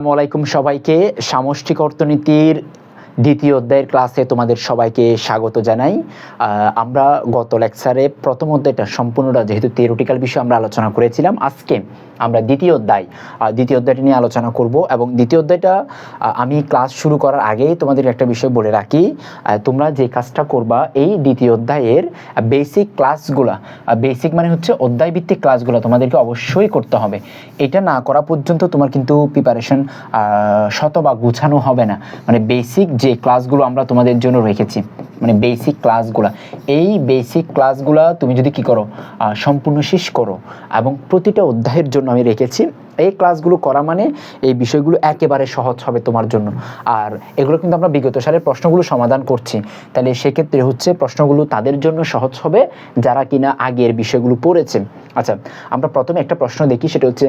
আসসালামু আলাইকুম সবাইকে। সামষ্টিক অর্থনীতির দ্বিতীয় অধ্যায়ের ক্লাসে তোমাদের সবাইকে স্বাগত জানাই। আমরা গত লেকচারে প্রথম অধ্যায়টা সম্পূর্ণটা যেহেতু থিওরিটিক্যাল বিষয় আমরা আলোচনা করেছিলাম, আজকে আমরা দ্বিতীয় অধ্যায় দ্বিতীয় অধ্যায়টি নিয়ে আলোচনা করব এবং দ্বিতীয় অধ্যায়টা আমি ক্লাস শুরু করার আগেই তোমাদের একটা বিষয় বলে রাখি তোমরা যে কাজটা করবা এই দ্বিতীয় অধ্যায়ের বেসিক ক্লাসগুলা বেসিক মানে হচ্ছে অধ্যায় ভিত্তিক ক্লাসগুলো তোমাদেরকে অবশ্যই করতে হবে। এটা না করা পর্যন্ত তোমার কিন্তু প্রিপারেশন শতভাগ গুছানো হবে না। মানে বেসিক যে ক্লাসগুলো আমরা তোমাদের জন্য রেখেছি মানে বেসিক ক্লাসগুলো এই বেসিক ক্লাসগুলো তুমি যদি কি করো সম্পূর্ণ শেষ করো এবং প্রতিটা অধ্যায়ের জন্য আমি রেখেছি এই ক্লাসগুলো করা মানে এই বিষয়গুলো একেবারে সহজ হবে তোমার জন্য। আর এগুলো কিন্তু আমরা বিগত সালের প্রশ্নগুলো সমাধান করছি। তাহলে সেক্ষেত্রে হচ্ছে প্রশ্নগুলো তাদের জন্য সহজ হবে যারা কিনা আগের বিষয়গুলো পড়েছে আচ্ছা আমরা প্রথমে একটা প্রশ্ন দেখি, সেটা হচ্ছে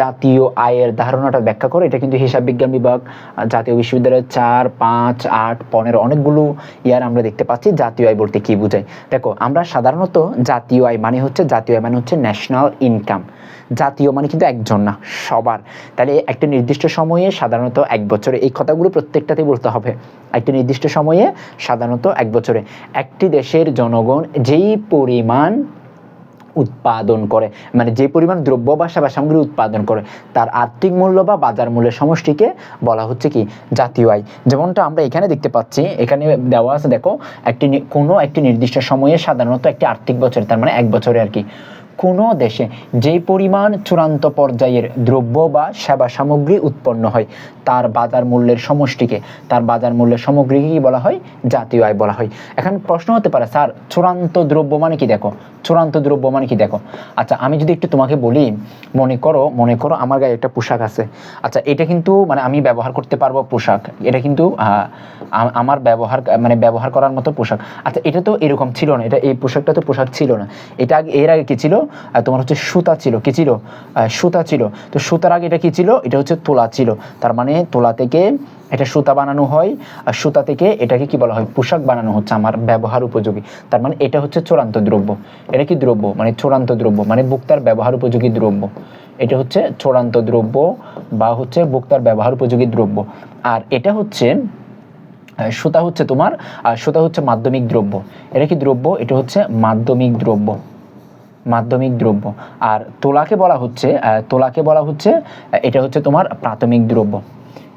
জাতীয় আয়ের ধারণাটা ব্যাখ্যা করো। এটা কিন্তু হিসাব বিজ্ঞান বিভাগ জাতীয় বিশ্ববিদ্যালয়ের চার, পাঁচ, আট, পনেরো অনেকগুলো ইয়ার আমরা দেখতে পাচ্ছি জাতীয় আয় বলতে কি বোঝায়। দেখো, আমরা সাধারণত জাতীয় আয় মানে হচ্ছে, জাতীয় আয় মানে হচ্ছে ন্যাশনাল ইনকাম জাতীয় মানে কিন্তু একজন না, সবার। তাহলে একটা নির্দিষ্ট সময়ে সাধারণত এক বছরে, এই কথাগুলো প্রত্যেকটাতে বলতে হবে। একটা নির্দিষ্ট সময়ে সাধারণত এক বছরে। একটি দেশের জনগণ যেই পরিমাণ উৎপাদন করে মানে যে পরিমাণ দ্রব্য বা সেবা সামগ্রী উৎপাদন করে, তার আর্থিক মূল্য বা বাজার মূল্যের সমষ্টিকে বলা হচ্ছে কি? জাতীয় আয়। যেমনটা আমরা এখানে দেখতে পাচ্ছি, এখানে দেওয়া আছে, দেখো, একটি কোনো একটি নির্দিষ্ট সময়ে সাধারণত একটি আর্থিক বছর, তার মানে এক বছরে আর কি। কোনো দেশে যে পরিমাণ চূড়ান্ত পর্যায়ের দ্রব্য বা সেবা সামগ্রী উৎপন্ন হয়, তার বাজার মূল্যের সমষ্টিকে, তার বাজার মূল্যের সামগ্রীকে কি বলা হয়? জাতীয় আয় বলা হয়। এখন প্রশ্ন হতে পারে, স্যার, চূড়ান্ত দ্রব্য মানে কি দেখো? চূড়ান্ত দ্রব্য মানে কি দেখো? আচ্ছা আমি যদি একটু তোমাকে বলি, মনে করো মনে করো আমার গায়ে একটা পোশাক আছে। আচ্ছা এটা কিন্তু মানে আমি ব্যবহার করতে পারব পোশাক। এটা কিন্তু আমার ব্যবহার মানে ব্যবহার করার মতো পোশাক। আচ্ছা এটা তো এরকম ছিল না। এটা, এই পোশাকটা তো পোশাক ছিল না। এটা এর আগে কি ছিল? আহ, তোমার হচ্ছে সুতা ছিল। কি ছিল? সুতা ছিল। তো সুতার আগে এটা কি ছিল? এটা হচ্ছে তোলা ছিল। তার মানে তোলা থেকে এটা সুতা বানানো হয় আর সুতা থেকে এটাকে কি বলা হয়? পোশাক বানানো হচ্ছে আমার ব্যবহার উপযোগী। তার মানে এটা হচ্ছে চূড়ান্ত দ্রব্য। এটা কি দ্রব্য? মানে চূড়ান্ত দ্রব্য। মানে ভোক্তার ব্যবহার উপযোগী দ্রব্য। এটা হচ্ছে চূড়ান্ত দ্রব্য বা হচ্ছে ভোক্তার ব্যবহার উপযোগী দ্রব্য। আর এটা হচ্ছে সুতা হচ্ছে তোমার আর সুতা হচ্ছে মাধ্যমিক দ্রব্য। এটা কি দ্রব্য? এটা হচ্ছে মাধ্যমিক দ্রব্য। মাধ্যমিক দ্রব্য। আর তোলাকে বলা হচ্ছে তোলাকে বলা হচ্ছে এটা হচ্ছে তোমার প্রাথমিক দ্রব্য।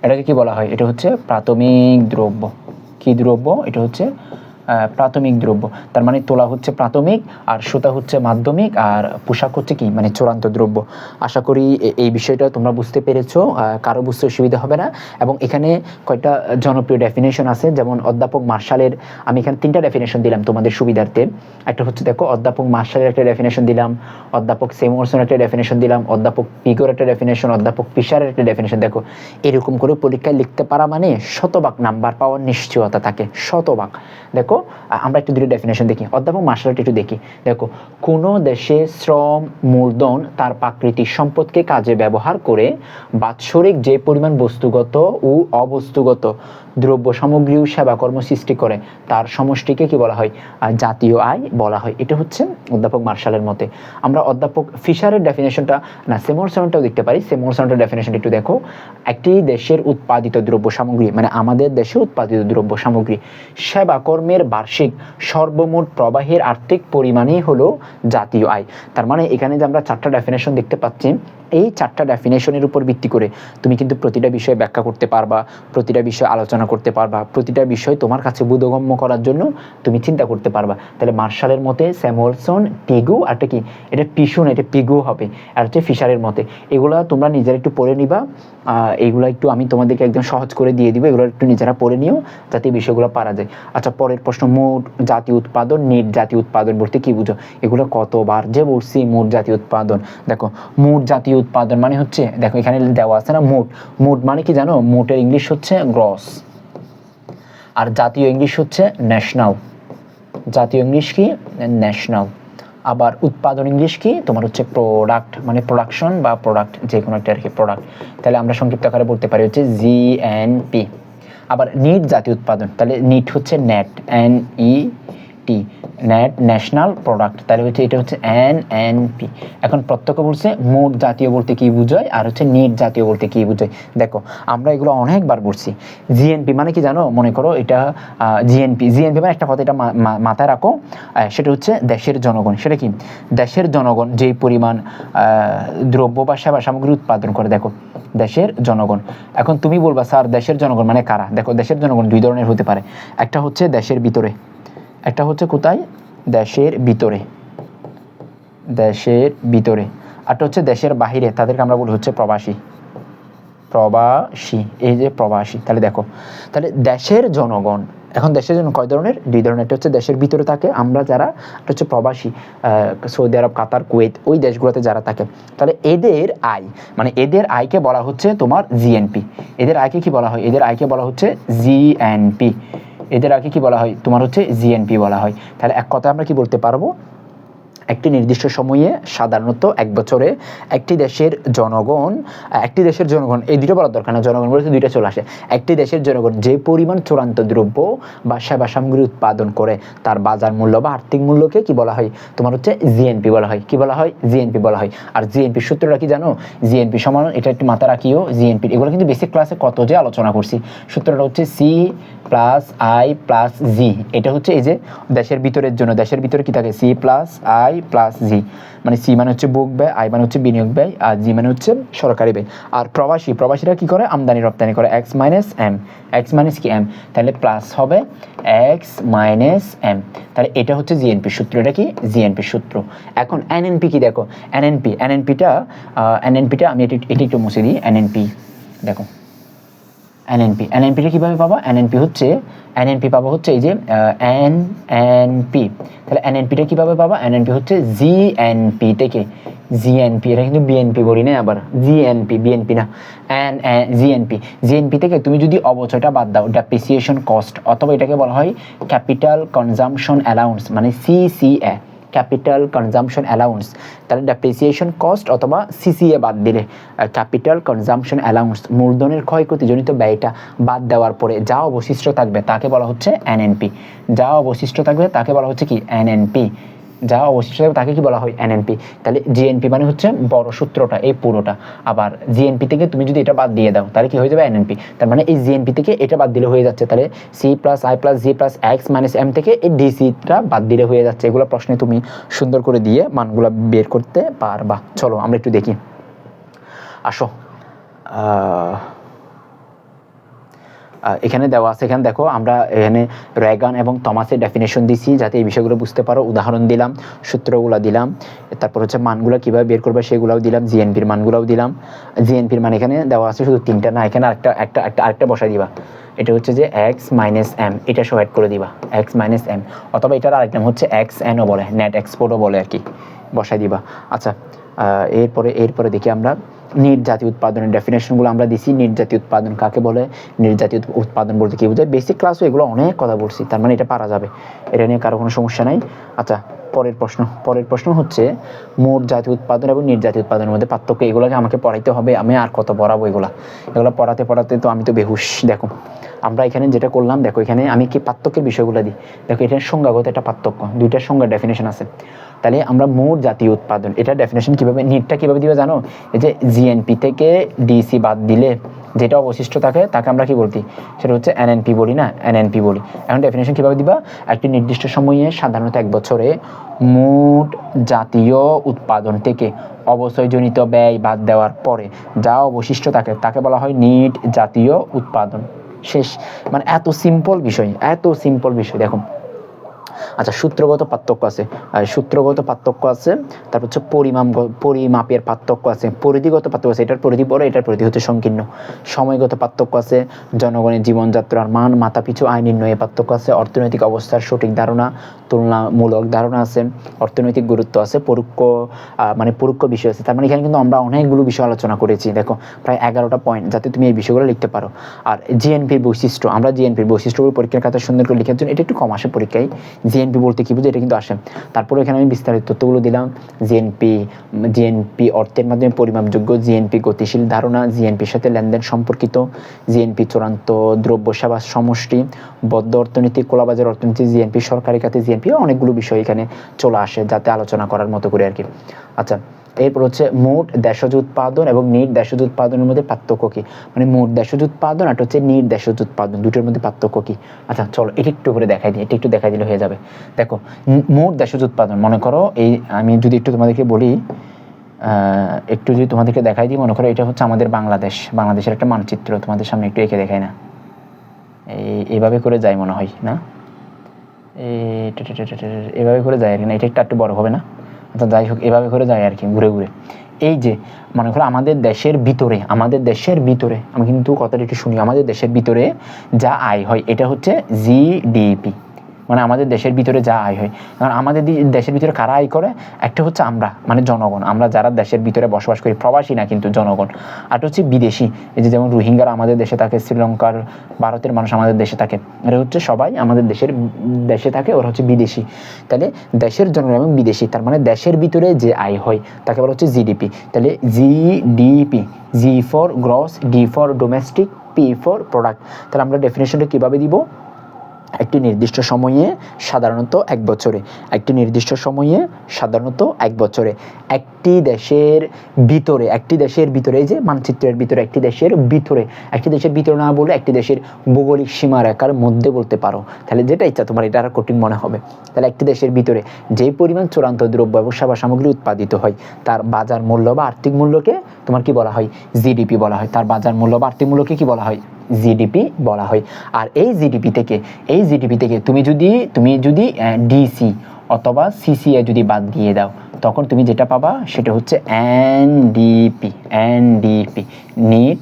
এটাকে কি বলা হয়? এটা হচ্ছে প্রাথমিক দ্রব্য। কি দ্রব্য? এটা হচ্ছে প্রাথমিক দ্রব্য। তার মানে তোলা হচ্ছে প্রাথমিক আর সুতা হচ্ছে মাধ্যমিক আর পোশাক হচ্ছে কি? মানে চূড়ান্ত দ্রব্য। আশা করি এই বিষয়টা তোমরা বুঝতে পেরেছ কারও বুঝতে অসুবিধা হবে না। এবং এখানে কয়েকটা জনপ্রিয় ডেফিনেশন আছে, যেমন অধ্যাপক মার্শালের, আমি এখানে তিনটা ডেফিনেশন দিলাম তোমাদের সুবিধার্থে। একটা হচ্ছে দেখো, অধ্যাপক মার্শালের একটা ডেফিনেশন দিলাম, অধ্যাপক সেমোরসন একটা ডেফিনেশন দিলাম, অধ্যাপক পিগোর একটা ডেফিনেশন অধ্যাপক পিসারের একটা ডেফিনেশন দেখো, এরকম করে পরীক্ষায় লিখতে পারা মানে শতভাগ নাম্বার পাওয়ার নিশ্চয়তা থাকে, শতভাগ। দেখো আমরা একটু দুটো ডেফিনেশন দেখি, অধ্যাপক মার্শালটা একটু দেখি। দেখো, কোনো দেশে শ্রম, মূলধন, তার প্রাকৃতিক সম্পদকে কাজে ব্যবহার করে বাৎসরিক যে পরিমাণ বস্তুগত ও অবস্তুগত দ্রব্য সামগ্রী ও সেবাকর্ম সৃষ্টি করে। তার সমষ্টিকে কি বলা হয়? জাতীয় আয় বলা হয়। এটা হচ্ছে অধ্যাপক মার্শালের মতে। আমরা অধ্যাপক ফিশারের ডেফিনেশনটা না সেমোরসনটাও দেখতে পারি। সেমোরসনটার ডেফিনেশন একটু দেখো। একটি দেশের উৎপাদিত দ্রব্য সামগ্রী মানে আমাদের দেশে উৎপাদিত দ্রব্য সামগ্রী সেবা কর্মের বার্ষিক সর্বমোট প্রবাহের আর্থিক পরিমাণই হলো জাতীয় আয়। তার মানে এখানে যে আমরা চারটা ডেফিনেশন দেখতে পাচ্ছি এই চারটা ডেফিনেশনের উপর ভিত্তি করে তুমি কিন্তু প্রতিটা বিষয়ে ব্যাখ্যা করতে পারবা প্রতিটা বিষয়ে আলোচনা করতে পারবা প্রতিটা বিষয় তোমার কাছে বোধগম্য করার জন্য তুমি চিন্তা করতে পারবা। তাহলে মার্শালের মতে স্যামুয়েলসন পিগু আর কি? এটা পিসুন এটা পিগু হবে আর হচ্ছে ফিশারের মতে। এগুলা তোমরা নিজেরা একটু পড়ে নিবা আহ, এইগুলা একটু আমি তোমাদেরকে একদম সহজ করে দিয়ে দিব এগুলো একটু নিজেরা পড়ে নিও যাতে এই বিষয়গুলো পারা যায়। আচ্ছা পরের প্রশ্ন মোট জাতীয় উৎপাদন নেট জাতীয় উৎপাদন বলতে কি বুঝো? এগুলো কতবার যে বলছি মোট জাতীয় উৎপাদন। দেখো মোট জাতীয় উৎপাদন মানে হচ্ছে, দেখো এখানে দেওয়া আছে না মোট। মোট মানে কি জানো? মোটের ইংলিশ হচ্ছে গ্রস। আর জাতীয় ইংলিশ হচ্ছে ন্যাশনাল। জাতীয় ইংলিশ কি? ন্যাশনাল। আবার উৎপাদন ইংলিশ কি? তোমার হচ্ছে প্রোডাক্ট মানে প্রোডাকশন বা প্রোডাক্ট যে কোনো একটা আর কি প্রোডাক্ট তাহলে আমরা সংক্ষিপ্ত আকারে বলতে পারি হচ্ছে জি এন পি আবার নিট জাতীয় উৎপাদন, তাহলে নিট হচ্ছে net N E T net national product তাহলে হচ্ছে এটা হচ্ছে এন এন পি এখন প্রত্যক্ষ বলছে মোট জাতীয় বলতে কি বোঝায়, আর হচ্ছে নিট জাতীয় বলতে কি বোঝায়। দেখো, আমরা এগুলো অনেকবার বলছি জিএনপি মানে কি জানো? মনে করো এটা জিএনপি জিএনপি মানে একটা কথা এটা মাথায় রাখো। সেটা হচ্ছে দেশের জনগণ। সেটা কি? দেশের জনগণ যেই পরিমাণ দ্রব্য বা সেবা সামগ্রী উৎপাদন করে, দেখো, দেশের জনগণ। এখন তুমি বলবা, স্যার, দেশের জনগণ মানে কারা? দেখো, দেশের জনগণ দুই ধরনের হতে পারে। একটা হচ্ছে দেশের ভিতরে। একটা হচ্ছে কোথায়? দেশের ভিতরে। দেশের ভিতরে। আরটা হচ্ছে দেশের বাহিরে। তাদেরকে আমরা বলি হচ্ছে প্রবাসী। প্রবাসী। এই যে প্রবাসী, তাহলে দেখো। তাহলে দেশের জনগণ, এখন দেশের জন্য কয় ধরনের? দুই ধরনের। একটা হচ্ছে দেশের ভিতরে থাকে, আমরা যারা হচ্ছে প্রবাসী সৌদি আরব, কাতার, কুয়েত, ওই দেশগুলোতে যারা থাকে। তাহলে এদের আয় মানে এদের আয়কে বলা হচ্ছে তোমার জিএনপি এদের আয়কে কি বলা হয়? এদের আয়কে বলা হচ্ছে জিএনপি এদের আগে কি বলা হয়? তোমার হচ্ছে জিএনপি বলা হয়। তাহলে এক কথা আমরা কি বলতে পারব? একটি নির্দিষ্ট সময়ে, সাধারণত এক বছরে, একটি দেশের জনগণ, একটি দেশের জনগণ, এই দুটো বলার দরকার না, জনগণ বলতে দুইটা চলে আসে। একটি দেশের জনগণ যে পরিমাণ চূড়ান্ত দ্রব্য বা সেবা সামগ্রী উৎপাদন করে, তার বাজার মূল্য বা আর্থিক মূল্যকে কি বলা হয়? তোমার হচ্ছে জিএনপি বলা হয়। কি বলা হয়? জিএনপি বলা হয়। আর জিএনপি সূত্রটা কি জানো? জিএনপি সমান, এটা একটু মাথা রাখিও জিএনপি এগুলো কিন্তু বেসিক ক্লাসে কত যে আলোচনা করছি। সূত্রটা হচ্ছে C plus I plus G এটা হচ্ছে এই যে দেশের ভিতরের জন্য, দেশের ভিতরে কি থাকে? C plus I plus G মানে সি মানে হচ্ছে বুক ব্যয় আই মানে হচ্ছে বিনিয়োগ ব্যয়, আর জি মানে হচ্ছে সরকারি ব্যয়। আর প্রবাসী, প্রবাসীরা কি করে? আমদানি, রপ্তানি করে। X minus M X minus কি এম তাহলে প্লাস হবে এক্স মাইনাস এম তাহলে এটা হচ্ছে জিএনপি সূত্র। এটা কি? জিএনপি সূত্র। এখন এনএনপি কি দেখো? এনএনপি এনএনপিটা এনএনপিটা আমি এটি এটি একটু মুছে দিই। এনএনপি দেখো। এনএনপি এনএনপিটা কীভাবে পাবো? এনএনপি হচ্ছে এনএনপি পাবো হচ্ছে এই যে এন এনপি তাহলে এনএনপিটা কীভাবে পাবো? এনএনপি হচ্ছে জিএনপি থেকে। জিএনপি এটা কিন্তু বিএনপি বলি না আবার। জিএনপি বিএনপি না। এন জিএনপি জিএনপি থেকে তুমি যদি অবচয়টা বাদ দাও ডেপ্রিসিয়েশন কস্ট অথবা এটাকে বলা হয় ক্যাপিটাল কনজামশন অ্যালাউন্স মানে সিসিএ ক্যাপিটাল কনজামশন অ্যালাউন্স তাহলে ডেপ্রিসিয়েশন কস্ট অথবা সিসিএ বাদ দিলে ক্যাপিটাল কনজামশন অ্যালাউন্স মূলধনের ক্ষয়ক্ষতিজনিত ব্যয়টা বাদ দেওয়ার পরে যা অবশিষ্ট থাকবে তাকে বলা হচ্ছে এনএনপি যা অবশিষ্ট থাকবে তাকে বলা হচ্ছে কি এনএনপি যা অবশিষ্ট থাকবে তাকে কি বলা হয়? এনএনপি তাহলে জিএনপি মানে হচ্ছে বড় সূত্রটা, এই পুরোটা। আবার জিএনপি থেকে তুমি যদি এটা বাদ দিয়ে দাও, তাহলে কি হয়ে যাবে? এনএনপি তার মানে এই জিএনপি থেকে এটা বাদ দিলে হয়ে যাচ্ছে। তাহলে C plus I plus G plus X minus M থেকে এই ডিসিটা বাদ দিলে হয়ে যাচ্ছে। এগুলো প্রশ্নে তুমি সুন্দর করে দিয়ে মানগুলো বের করতে পারবা। চলো আমরা একটু দেখি। আসো। এখানে দেওয়া আছে। এখানে দেখো, আমরা এখানে রেগান এবং তমাসের ডেফিনেশন দিছি, যাতে এই বিষয়গুলো বুঝতে পারো। উদাহরণ দিলাম, সূত্রগুলো দিলাম, তারপর হচ্ছে মানগুলো কীভাবে বের করবে সেগুলোও দিলাম, জিএনপির মানগুলোও দিলাম। জিএনপির মান এখানে দেওয়া আছে, শুধু তিনটা না, এখানে আরেকটা, একটা একটা, আরেকটা বসাই দিবা। এটা হচ্ছে যে এক্স মাইনাস এম এটা সহ অ্যাড করে দিবা এক্স মাইনাস এম অথবা এটার আরেক নাম হচ্ছে এক্স এনও বলে নেট এক্সপোর্টও বলে আর কি বসাই দিবা। আচ্ছা এরপরে এরপরে দেখি আমরা। নিট জাতীয় উৎপাদনের ডেফিনেশনগুলো আমরা দিছি। নিট জাতীয় উৎপাদন কাকে বলে? নিট জাতীয় উৎপাদন বলতে কি বোঝায়? বেসিক ক্লাসও এগুলো অনেক কথা বলছি, তার মানে এটা পারা যাবে। এটা নিয়ে কারও কোনো সমস্যা নাই। আচ্ছা পরের প্রশ্ন। পরের প্রশ্ন হচ্ছে, মোট জাতীয় উৎপাদন এবং নিট উৎপাদনের মধ্যে পার্থক্য এগুলোকে আমাকে পড়াইতে হবে, আমি আর কত পড়াবো এগুলা? এগুলো পড়াতে পড়াতে তো আমি তো বেহুশ, দেখো। আমরা এখানে যেটা করলাম, দেখো এখানে আমি কি পার্থক্যের বিষয়গুলো দিই। দেখো এটার সংজ্ঞাগত একটা পার্থক্য, দুইটার সংজ্ঞা ডেফিনেশন আছে। তাহলে আমরা মোট জাতীয় উৎপাদন, এটা ডেফিনেশন কীভাবে নিটটা কীভাবে দিবে জানো? এই যে জিএনপি থেকে ডিসি বাদ দিলে যেটা অবশিষ্ট থাকে, তাকে আমরা কি বলতি? সেটা হচ্ছে এনএনপি বলি না? এনএনপি বলি। এখন ডেফিনেশন কীভাবে দিবা? একটি নির্দিষ্ট সময়ে, সাধারণত এক বছরে, মোট জাতীয় উৎপাদন থেকে অবচয়জনিত ব্যয় বাদ দেওয়ার পরে যা অবশিষ্ট থাকে, তাকে বলা হয় নিট জাতীয় উৎপাদন। শেষ। মানে এত সিম্পল বিষয়, এত সিম্পল বিষয়। দেখো আচ্ছা সূত্রগত পার্থক্য আছে। সূত্রগত পার্থক্য আছে, তারপর হচ্ছে পরিমাপ পরিমাপের পার্থক্য আছে। পরিধিগত পার্থক্য আছে, এটার পরিধি বড়, এটার পরিধি হচ্ছে সংকীর্ণ। সময়গত পার্থক্য আছে, জনগণের জীবনযাত্রার মান মাথাপিছু আয় নির্ণয়ে পার্থক্য আছে, অর্থনৈতিক অবস্থার সঠিক ধারণা, তুলনামূলক ধারণা আছে, অর্থনৈতিক গুরুত্ব আছে, পরোক্ষ মানে পরোক্ষ বিষয় আছে। তার মানে এখানে কিন্তু আমরা অনেকগুলো বিষয় আলোচনা করেছি। দেখো, প্রায় এগারোটা পয়েন্ট যাতে তুমি এই বিষয়গুলো লিখতে পারো। আর জিএনপির বৈশিষ্ট্য, আমরা জিএনপির বৈশিষ্ট্যগুলো পরীক্ষার খাতা সুন্দর করে লিখার জন্য, এটা একটু কম আসে পরীক্ষায়। জিএনপি বলতে কী বুঝে? এটা কিন্তু আসে। তারপরে এখানে আমি বিস্তারিত তথ্যগুলো দিলাম। জিএনপি জিএনপি অর্থের মাধ্যমে পরিমাপযোগ্য জিএনপি গতিশীল ধারণা জিএনপির সাথে লেনদেন সম্পর্কিত জিএনপি চূড়ান্ত দ্রব্য সেবা সমষ্টি, বদ্ধ অর্থনীতি, কোলাবাজার অর্থনীতি জিএনপি সরকারি খাতে জিএনপি অনেকগুলো বিষয় এখানে চলে আসে যাতে আলোচনা করার মতো করে আর কি। আচ্ছা এরপর হচ্ছে মোট দেশজ উৎপাদন এবং নিট দেশজ উৎপাদনের মধ্যে পার্থক্য কী? মানে মোট দেশজ উৎপাদন আর হচ্ছে নিট দেশজ উৎপাদন, দুটোর মধ্যে পার্থক্য কী? আচ্ছা চলো এটা একটু করে দেখাই দিই, এটা একটু দেখাই দিলে হয়ে যাবে। দেখো মোট দেশজ উৎপাদন, মনে করো এই, আমি যদি একটু তোমাদেরকে বলি একটু যদি তোমাদেরকে দেখাই দিই, মনে করো এটা হচ্ছে আমাদের বাংলাদেশ, বাংলাদেশের একটা মানচিত্র, তোমাদের সামনে একটু এঁকে দেখাই না। এই, এভাবে করে যায় মনে হয়, না? এভাবে করে যায় আর কি, না? এটা একটু একটু বড় হবে না? আচ্ছা যাই হোক, এভাবে করে যায় আর কি, ঘুরে ঘুরে। এই যে, মনে করো আমাদের দেশের ভিতরে, আমাদের দেশের ভিতরে, আমি কিন্তু কথাটা একটু শুনি, আমাদের দেশের ভিতরে যা আয় হয়, এটা হচ্ছে জিডিপি মানে আমাদের দেশের ভিতরে যা আয় হয়। কারণ আমাদের দেশের ভিতরে কারা আয় করে? একটা হচ্ছে আমরা মানে জনগণ। আমরা যারা দেশের ভিতরে বসবাস করি, প্রবাসী না কিন্তু জনগণ। আর হচ্ছে বিদেশি। এই যে যেমন রোহিঙ্গারা আমাদের দেশে থাকে, শ্রীলঙ্কার, ভারতের মানুষ আমাদের দেশে থাকে, এরা হচ্ছে সবাই আমাদের দেশের, দেশে থাকে, ওরা হচ্ছে বিদেশি। তাহলে দেশের জনগণ এবং বিদেশি, তার মানে দেশের ভিতরে যে আয় হয়, তাকে বলা হচ্ছে জিডিপি। তাহলে GDP, G for gross, D for domestic, P for product. তাহলে আমরা ডেফিনেশনটা কীভাবে দিব? একটি নির্দিষ্ট সময়ে সাধারণত এক বছরে। একটি নির্দিষ্ট সময়ে সাধারণত এক বছরে। একটি দেশের ভিতরে, একটি দেশের ভিতরে, এই যে মানচিত্রের ভিতরে, একটি দেশের ভিতরে, একটি দেশের ভিতরে না বলে একটি দেশের ভৌগোলিক সীমারেখার মধ্যে বলতে পারো। তাহলে যেটা ইচ্ছা, তোমার এটা আর কঠিন মনে হবে। তাহলে একটি দেশের ভিতরে যে পরিমাণ চূড়ান্ত দ্রব্য এবং সেবা সামগ্রী উৎপাদিত হয়, তার বাজার মূল্য বা আর্থিক মূল্যকে তোমার কি বলা হয়? জিডিপি বলা হয়। তার বাজার মূল্য বা আর্থিক মূল্যকে কি বলা হয়? জিডিপি বলা হয়। আর এই জিডিপি থেকে, এই জিডিপি থেকে তুমি যদি তুমি যদি ডিসি অথবা সিসিএ যদি বাদ দিয়ে দাও, তখন তুমি যেটা পাবা সেটা হচ্ছে NDP NDP net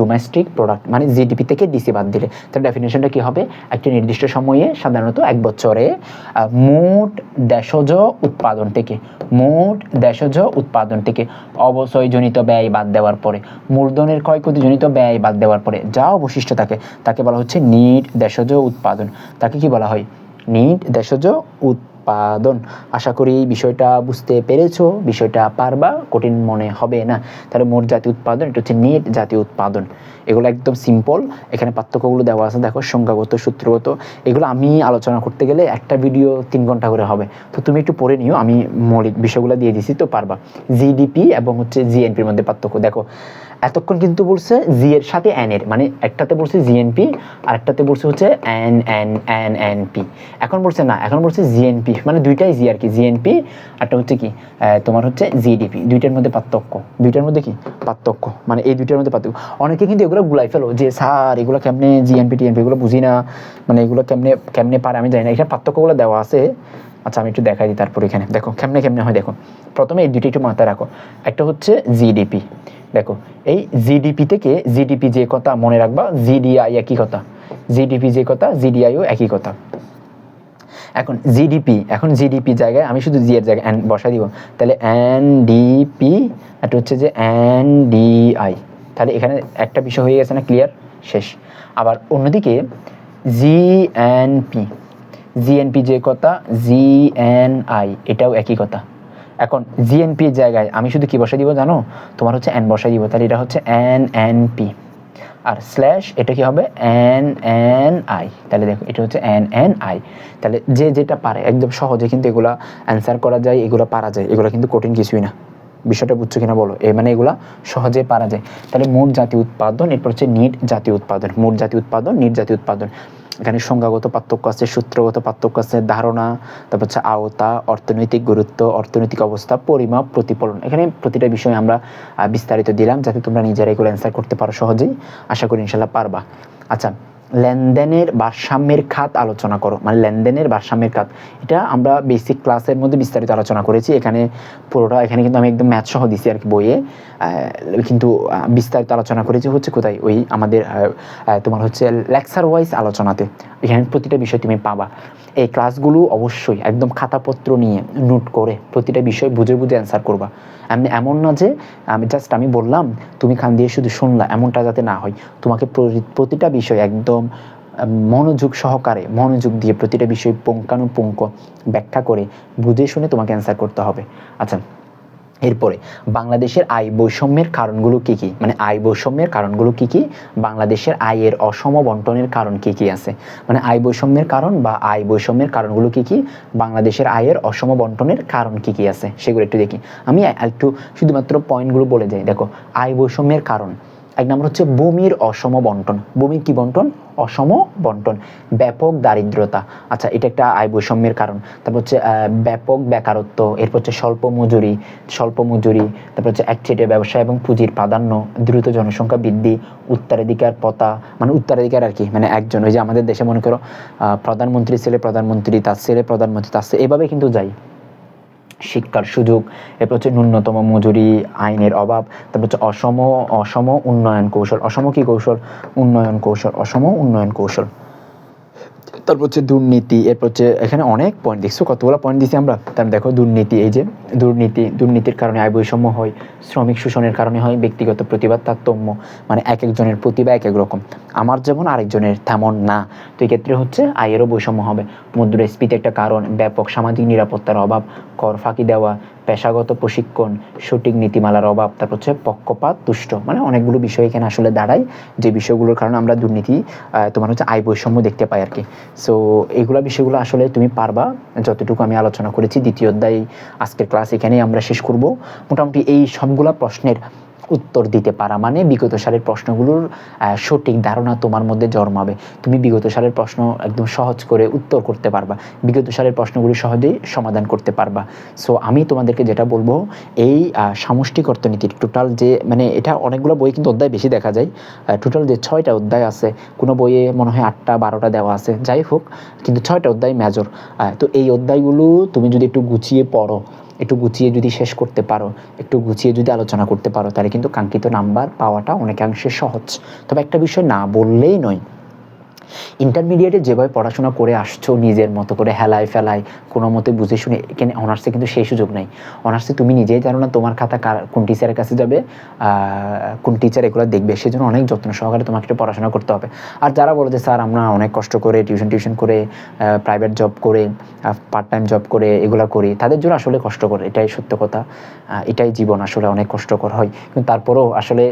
domestic product মানে জিডিপি থেকে ডিসি বাদ দিলে। তার ডেফিনেশনটা কি হবে? একটি নির্দিষ্ট সময়ে সাধারণত এক বছরে মোট দেশজ উৎপাদন থেকে, মোট দেশজ উৎপাদন থেকে অবচয়জনিত ব্যয় বাদ দেওয়ার পরে, মূলধনের ক্ষয়ক্ষতিজনিত ব্যয় বাদ দেওয়ার পরে যা অবশিষ্ট থাকে, তাকে বলা হচ্ছে নিট দেশজ উৎপাদন। তাকে কি বলা হয়? নিট দেশজ উৎপাদন আশা করি বিষয়টা বুঝতে পেরেছ, বিষয়টা পারবা, কঠিন মনে হবে না। তাহলে মোট জাতীয় উৎপাদন, এটা হচ্ছে নেট জাতীয় উৎপাদন। এগুলো একদম সিম্পল এখানে পার্থক্যগুলো দেওয়া আছে, দেখো সংখ্যাগত সূত্রগত। এগুলো আমি আলোচনা করতে গেলে একটা ভিডিও তিন ঘণ্টা করে হবে। তো তুমি একটু পড়ে নিও, আমি মৌলিক বিষয়গুলো দিয়ে দিছি, তো পারবা। জিডিপি এবং হচ্ছে জিএনপির মধ্যে পার্থক্য, দেখো। এতক্ষণ কিন্তু বলছে জি এর সাথে এন এর মানে একটাতে বলছে জিএনপি আর একটাতে বলছে হচ্ছে N N N N P এখন বলছে না, এখন বলছে জিএনপি মানে দুইটাই জি আর কি জিএনপি একটা হচ্ছে কি তোমার হচ্ছে জিডিপি দুইটার মধ্যে পার্থক্য। দুইটার মধ্যে কি? পার্থক্য। মানে এই দুইটার মধ্যে পার্থক্য। অনেকে কিন্তু এগুলো গুলাই ফেলো, যে স্যার, এগুলো কেমনে জিএনপি টিএনপি এগুলো বুঝি না মানে এগুলো কেমনে কেমনে পারে আমি জানি না। এখানে পার্থক্যগুলো দেওয়া আছে। আচ্ছা আমি একটু দেখাই দিই তারপর এখানে। দেখো, কেমনে কেমনে হয়, দেখো। প্রথমে এই দুটি একটু মাথায় রাখো। একটা হচ্ছে জিডিপি দেখো, এই জিডিপি থেকে জিডিপি যে কথা মনে রাখবা জিডিআই একই কথা। জিডিপি যে কথা জিডিআইও একই কথা। এখন জিডিপি এখন জিডিপি জায়গায় আমি শুধু জি এর জায়গায় এন বসাই দিব। তাহলে এন ডিপি একটা হচ্ছে যে এন ডিআই তাহলে এখানে একটা বিষয় হয়ে গেছে না ক্লিয়ার শেষ। আবার অন্যদিকে জিএনপি জিএনপি যে কথা জিএনআই এটাও একই কথা। এখন জিএনপি জায়গায় আমি শুধু কি বসাই দিব জানো? তোমার হচ্ছে এন বসাই দিব। তাহলে এটা হচ্ছে এন এন পি আর স্ল্যাশ এটা কি হবে? এন এন আই তাহলে দেখো, এটা হচ্ছে এন এন আই তাহলে যে যেটা পারে, একদম সহজে কিন্তু এগুলা অ্যান্সার করা যায়, এগুলো পারা যায়, এগুলো কিন্তু কঠিন কিছুই না। বিষয়টা বুঝছ কিনা বলো? এই মানে এগুলা সহজে পারা যায়। তাহলে মোট জাতীয় উৎপাদন, এরপর হচ্ছে নিট জাতীয় উৎপাদন। মোট জাতীয় উৎপাদন, নিট জাতীয় উৎপাদন। এখানে সংজ্ঞাগত পার্থক্য আছে, সূত্রগত পার্থক্য আছে, ধারণা, তারপর হচ্ছে আওতা, অর্থনৈতিক গুরুত্ব, অর্থনৈতিক অবস্থা, পরিমাপ, প্রতিফলন। এখানে প্রতিটা বিষয় আমরা বিস্তারিত দিলাম যাতে তোমরা নিজেরা এগুলো অ্যান্সার করতে পারো সহজেই। আশা করি ইনশাল্লাহ পারবা। আচ্ছা লেনদেনের ভারসাম্যের খাত আলোচনা করো। মানে লেনদেনের ভারসাম্যের খাত। এটা আমরা বেসিক ক্লাসের মধ্যে বিস্তারিত আলোচনা করেছি। এখানে পুরোটা, এখানে কিন্তু আমি একদম ম্যাথ সহ দিছি আর কি বইয়ে। কিন্তু বিস্তারিত আলোচনা করেছি হচ্ছে কোথায়? ওই আমাদের তোমার হচ্ছে লেকচার ওয়াইজ আলোচনাতে। এখানে প্রতিটা বিষয় তুমি পাবা। এই ক্লাসগুলো অবশ্যই একদম খাতাপত্র নিয়ে নোট করে প্রতিটা বিষয় বুঝে বুঝে অ্যান্সার করবা। এমনি এমন না যে, আমি জাস্ট আমি বললাম, তুমি খান দিয়ে শুধু শুনলা, এমনটা যাতে না হয়। তোমাকে প্রতি- প্রতিটা বিষয় একদম মনোযোগ সহকারে, মনোযোগ দিয়ে প্রতিটা বিষয় পুঙ্খানুপুঙ্খ ব্যাখ্যা করে বুঝে শুনে তোমাকে অ্যান্সার করতে হবে। আচ্ছা এরপরে, বাংলাদেশের আয় বৈষম্যের কারণগুলো কি কি? মানে আয় বৈষম্যের কারণগুলো কি কি? বাংলাদেশের আয়ের অসম বন্টনের কারণ কি কি আছে? মানে আয় বৈষম্যের কারণ বা আয় বৈষম্যের কারণগুলো কি কি? বাংলাদেশের আয়ের অসম বন্টনের কারণ কি কি আছে? সেগুলো একটু দেখি। আমি একটু শুধুমাত্র পয়েন্টগুলো বলে যাই। দেখো, আয় বৈষম্যের কারণ। এক নম্বর হচ্ছে ভূমির অসম বন্টন। ভূমির কি বন্টন? অসম বন্টন। ব্যাপক দারিদ্রতা। আচ্ছা এটা একটা আয় বৈষম্যের কারণ। তারপর হচ্ছে ব্যাপক বেকারত্ব, এরপর হচ্ছে স্বল্প মজুরি স্বল্প মজুরি, তারপর হচ্ছে একচেটিয়া ব্যবসা এবং পুঁজির প্রাধান্য, দ্রুত জনসংখ্যা বৃদ্ধি, উত্তরাধিকার পতা মানে উত্তরাধিকার আর কি মানে একজন, ওই যে আমাদের দেশে মনে করো প্রধানমন্ত্রী ছেলে প্রধানমন্ত্রী, তার ছেলে প্রধানমন্ত্রী, তার এভাবে কিন্তু যাই শিক্ষার সুযোগ, এরপর হচ্ছে ন্যূনতম মজুরি, আইনের অভাব, তারপর হচ্ছে অসম অসম উন্নয়ন কৌশল, অসম কি কৌশল? উন্নয়ন কৌশল, অসম উন্নয়ন কৌশল। তারপর হচ্ছে দুর্নীতি, এরপর হচ্ছে এখানে অনেক পয়েন্ট দেখছ, কতগুলো পয়েন্ট দিছি আমরা? তার দেখো দুর্নীতি, এই যে দুর্নীতি, দুর্নীতির কারণে আয় বৈষম্য হয়, শ্রমিক শোষণের কারণে হয়, ব্যক্তিগত প্রতিভা তারতম্য মানে এক একজনের প্রতিভা এক এক রকম। আমার যেমন আরেকজনের তেমন না, তো এক্ষেত্রে হচ্ছে আয়েরও বৈষম্য হবে। মুদ্রাস্ফীতি একটা কারণ, ব্যাপক সামাজিক নিরাপত্তার অভাব, কর ফাঁকি দেওয়া পেশাগত প্রশিক্ষণ, সঠিক নীতিমালার অভাব, তারপর হচ্ছে পক্ষপাত তুষ্ট মানে অনেকগুলো বিষয় এখানে আসলে দাঁড়ায়। যে বিষয়গুলোর কারণে আমরা দুর্নীতি তোমার হচ্ছে আয় বৈষম্য দেখতে পাই আর কি সো এইগুলো বিষয়গুলো আসলে তুমি পারবা, যতটুকু আমি আলোচনা করেছি, দ্বিতীয় অধ্যায়, আজকের ক্লাস এখানেই আমরা শেষ করব। মোটামুটি এই সবগুলা প্রশ্নের উত্তর দিতে পারা। মানে বিগত সালের প্রশ্নগুলোর সঠিক ধারণা তোমার মধ্যে জন্মাবে। তুমি বিগত সালের প্রশ্ন একদম সহজ করে উত্তর করতে পারবা। বিগত সালের প্রশ্নগুলি সহজেই সমাধান করতে পারবা। সো আমি তোমাদেরকে যেটা বলব, এই সামষ্টিক অর্থনীতির টোটাল যে মানে এটা অনেকগুলো বই কিন্তু অধ্যায় বেশি দেখা যায়। টোটাল যে ছয়টা অধ্যায় আছে, কোনো বইয়ে মনে হয় আটটা, বারোটা দেওয়া আছে। যাই হোক, কিন্তু ছয়টা অধ্যায় মেজর তো এই অধ্যায়গুলো তুমি যদি একটু গুছিয়ে পড়ো একটু গুছিয়ে যদি শেষ করতে পারো, একটু গুছিয়ে যদি আলোচনা করতে পারো, তাহলে কিন্তু কাঙ্ক্ষিত নাম্বার পাওয়াটা অনেকাংশে সহজ। তবে একটা বিষয় না বললেই নয় ইন্টারমিডিয়েটে যেভাবে পড়াশোনা করে আসছো, নিজের মতো করে হেলায় ফেলায়, কোনো মতে বুঝে শুনে, এখানে অনার্সে কিন্তু সেই সুযোগ নেই। অনার্সে তুমি নিজেই জানো না তোমার খাতা কার, কোন টিচারের কাছে যাবে কোন টিচার এগুলো দেখবে, সেজন্য অনেক যত্ন সহকারে তোমাকে একটু পড়াশোনা করতে হবে। আর যারা বলে যে, স্যার, আমরা অনেক কষ্ট করে টিউশন টিউশন করে প্রাইভেট জব করে পার্ট টাইম জব করে এগুলো করি, তাদের জন্য আসলে কষ্ট করে এটাই সত্য কথা। এটাই জীবন, আসলে অনেক কষ্টকর হয়। কিন্তু তারপরেও আসলে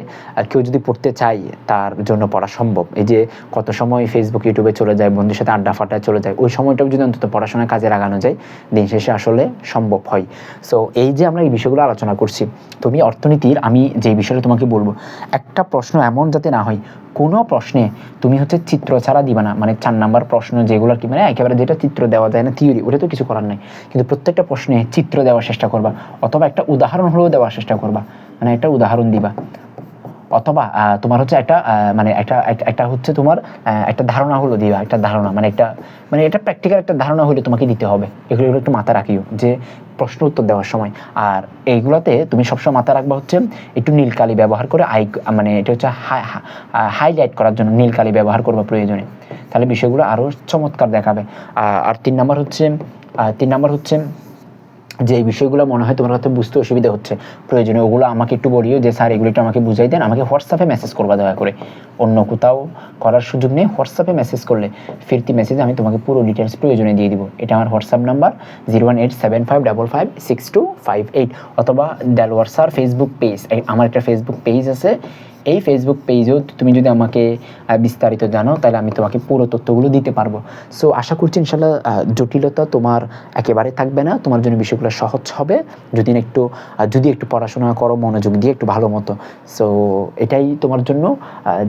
কেউ যদি পড়তে চায়, তার জন্য পড়া সম্ভব। এই যে, কত সময় ফেসবুক ইউটিউবে চলে যায়, বন্ধুর সাথে আড্ডা ফাটায় চলে যায়, ওই সময়টাও যদি অন্তত পড়াশোনার কাজে লাগানো যায়, দিন শেষে আসলে সম্ভব হয়। সো এই যে আমরা এই বিষয়গুলো আলোচনা করছি, তুমি অর্থনীতির, আমি যে বিষয়টা তোমাকে বলব, একটা প্রশ্ন এমন যাতে না হয়, কোনো প্রশ্নে তুমি হচ্ছে চিত্র ছাড়া দিবা না। মানে চার নাম্বার প্রশ্ন যেগুলো কি মানে একেবারে যেটা চিত্র দেওয়া যায় না থিওরি ওটা তো কিছু করার নাই। কিন্তু প্রত্যেকটা প্রশ্নে চিত্র দেওয়ার চেষ্টা করবা, অথবা একটা উদাহরণ হলেও দেওয়ার চেষ্টা করবা মানে একটা উদাহরণ দিবা। অথবা তোমার হচ্ছে একটা মানে একটা একটা হচ্ছে তোমার একটা ধারণা হলো দিবা একটা ধারণা মানে একটা মানে এটা প্র্যাকটিক্যাল একটা ধারণা হলে তোমাকে দিতে হবে। এগুলো এগুলো একটু মাথা রাখিও, যে প্রশ্ন উত্তর দেওয়ার সময়। আর এইগুলোতে তুমি সবসময় মাথা রাখবা হচ্ছে, একটু নীল কালি ব্যবহার করে আই মানে এটা হচ্ছে হাইলাইট করার জন্য নীল কালি ব্যবহার করবা প্রয়োজনে। তাহলে বিষয়গুলো আরও চমৎকার দেখাবে। আর তিন নম্বর হচ্ছে তিন নম্বর হচ্ছে যে এই বিষয়গুলো মনে হয় তোমার কাছে বুঝতে অসুবিধা হচ্ছে প্রয়োজনে ওগুলো আমাকে একটু বলিও যে স্যার এগুলো একটু আমাকে বুঝাই দেন, আমাকে হোয়াটসঅ্যাপে মেসেজ করবা দয়া করে। অন্য কোথাও করার সুযোগ নেই, হোয়াটসঅ্যাপে মেসেজ করলে ফিরতি মেসেজ আমি তোমাকে পুরো ডিটেলস প্রয়োজনে দিয়ে দিব। এটা আমার WhatsApp number zero one eight seven five double five six two five eight অথবা ডেলওয়ার স্যার ফেসবুক পেজ আমার একটা ফেসবুক পেজ আছে এই ফেসবুক পেজেও তুমি যদি আমাকে বিস্তারিত জানো, তাহলে আমি তোমাকে পুরো তথ্যগুলো দিতে পারব। সো আশা করছি ইনশাল্লাহ জটিলতা তোমার একেবারে থাকবে না, তোমার জন্য বিষয়গুলো সহজ হবে। যদি একটু যদি একটু পড়াশোনা করো, মনোযোগ দিয়ে একটু ভালো মতো। সো এটাই তোমার জন্য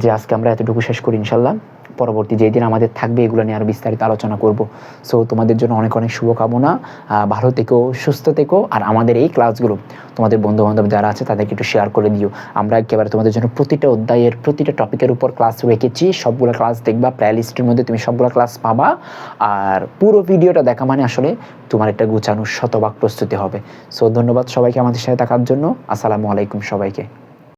যে আজকে আমরা এতটুকু শেষ করি ইনশাল্লাহ পরবর্তী যেই দিন আমাদের থাকবে, এগুলো নিয়ে আরও বিস্তারিত আলোচনা করব। সো তোমাদের জন্য অনেক অনেক শুভকামনা। ভালো থেকো, সুস্থ থেকো, আর আমাদের এই ক্লাসগুলো তোমাদের বন্ধু বান্ধব যারা আছে, তাদেরকে একটু শেয়ার করে দিও। আমরা একেবারে তোমাদের জন্য প্রতিটা অধ্যায়ের, প্রতিটা টপিকের উপর ক্লাস রেখেছি। সবগুলো ক্লাস দেখবা প্লে লিস্টের মধ্যে তুমি সবগুলো ক্লাস পাবা। আর পুরো ভিডিওটা দেখা মানে আসলে তোমার একটা গুছানো শতভাগ প্রস্তুতি হবে। সো ধন্যবাদ সবাইকে আমাদের সাথে থাকার জন্য। আসসালামু আলাইকুম সবাইকে।